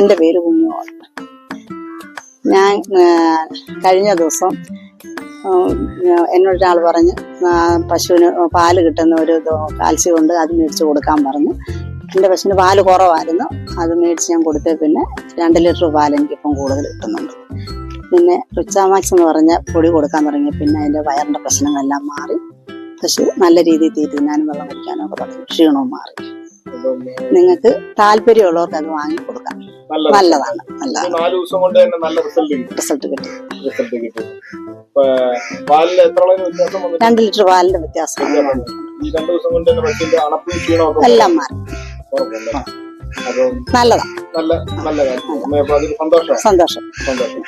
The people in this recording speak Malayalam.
എന്റെ പേര് കുഞ്ഞുമോൾ ഞാൻ കഴിഞ്ഞ ദിവസം എന്നൊരാൾ പറഞ്ഞ് പശുവിന് പാൽ കിട്ടുന്ന ഒരു കാൽസ്യം ഉണ്ട് അത് മേടിച്ച് കൊടുക്കാൻ പറഞ്ഞു. എന്റെ പശുവിന് പാൽ കുറവായിരുന്നു അത് മേടിച്ച് ഞാൻ കൊടുത്തേ പിന്നെ രണ്ട് ലിറ്റർ പാൽ എനിക്കിപ്പം കൂടുതൽ കിട്ടുന്നുണ്ട്. പിന്നെ റിച്ചാമാക്സ് എന്ന് പറഞ്ഞ പൊടി കൊടുക്കാൻ തുടങ്ങി പിന്നെ അതിന്റെ വയറിന്റെ പ്രശ്നങ്ങളെല്ലാം മാറി. പശു നല്ല രീതിയിൽ തീറ്റി തിന്നാനും വെള്ളം കുടിക്കാനും ഒക്കെ തുടങ്ങി ക്ഷീണവും മാറി. നിങ്ങൾക്ക് താല്പര്യമുള്ളവർക്ക് അത് വാങ്ങി കൊടുക്കാം നല്ലതാണ് നല്ലതാണ്. നാല് ദിവസം കൊണ്ട് തന്നെ നല്ല റിസൾട്ട് റിസൾട്ട് കിട്ടും. റിസൾട്ട് കിട്ടും. പാലിൽ എത്ര വ്യത്യാസം രണ്ട് ലിറ്റർ പാലിന്റെ വ്യത്യാസം ഈ രണ്ടു ദിവസം കൊണ്ട് തന്നെ പശുവിന്റെ അണപ്പും ക്ഷീണമൊക്കെ എല്ലാം മാറി. നല്ലതാണ്. നല്ല അപ്പൊ സന്തോഷം. സന്തോഷം.